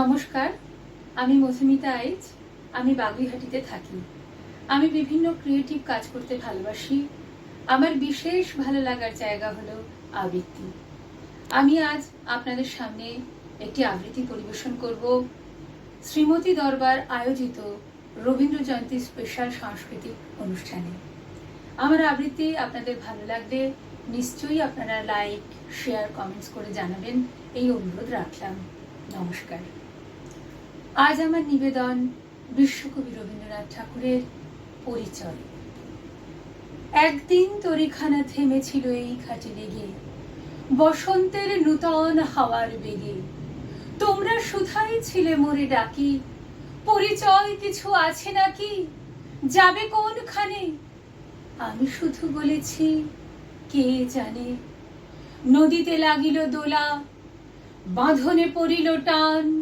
নমস্কার, আমি মধুমিতা আইচ, আমি বাগুইহাটিতে থাকি। আমি বিভিন্ন ক্রিয়েটিভ কাজ করতে ভালোবাসি। আমার বিশেষ ভালো লাগার জায়গা হলো আবৃত্তি। আমি আজ আপনাদের সামনে একটি আবৃত্তি পরিবেশন করব। শ্রীমতী দরবার আয়োজিত রবীন্দ্র জয়ন্তী স্পেশাল সাংস্কৃতিক অনুষ্ঠানে। আমার আবৃত্তি আপনাদের ভালো লাগলে নিশ্চয়ই আপনারা লাইক শেয়ার কমেন্টস করে জানাবেন। এই অনুরোধ রাখলাম। নমস্কার। আজ আমার নিবেদন বিশ্বকবি রবীন্দ্রনাথ ঠাকুরের পরিচয়। একদিন তরিখানা থেমেছিল এই ঘাটে লেগে, বসন্তের নূতন হাওয়ার বেগে। তোমরা সুধাই ছিলে মোরে ডাকি, পরিচয় কিছু আছে নাকি, যাবে কোনখানে? আমি শুধু বলেছি, কে জানে? নদীতে লাগিল দোলা, বাঁধনে পড়িল টান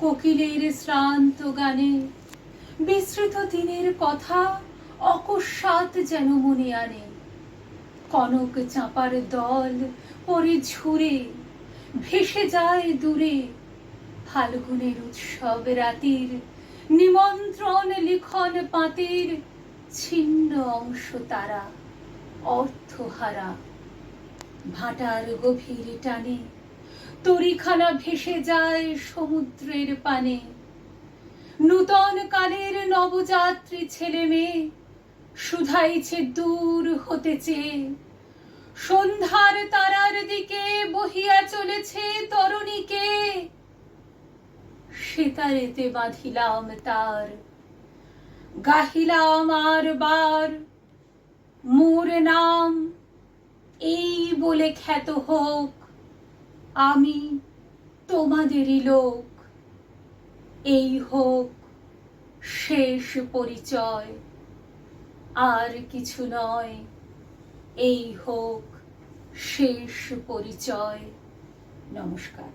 কোকিলের শ্রান্ত গানে বিস্তৃত দিনের কথা অকস্মাৎ যেন মনে আনে। কনক চাঁপার দল পরে ঝুরে ভেসে যায় দূরে। ফাল্গুনের উৎসব রাতির নিমন্ত্রণ লিখন পাতির ছিন্ন অংশ তারা অর্থহারা। ভাটার গভীর টানে তরিখানা ভেসে যায় সমুদ্রের পানে। নূতন কালের নবযাত্রী ছেলে মেয়ে শুধাইছে দূর হতে চেয়ে। সন্ধ্যার তারার দিকে বহিয়া চলেছে তরুণীকে। সেতারেতে বাঁধিলাম তার। গাহিলাম আর বার। মোর নাম এই বলে খ্যাত হোক। আমি তোমাদেরই লোক। এই হোক শেষ পরিচয়। আর কিছু নয়, এই হোক শেষ পরিচয়। নমস্কার।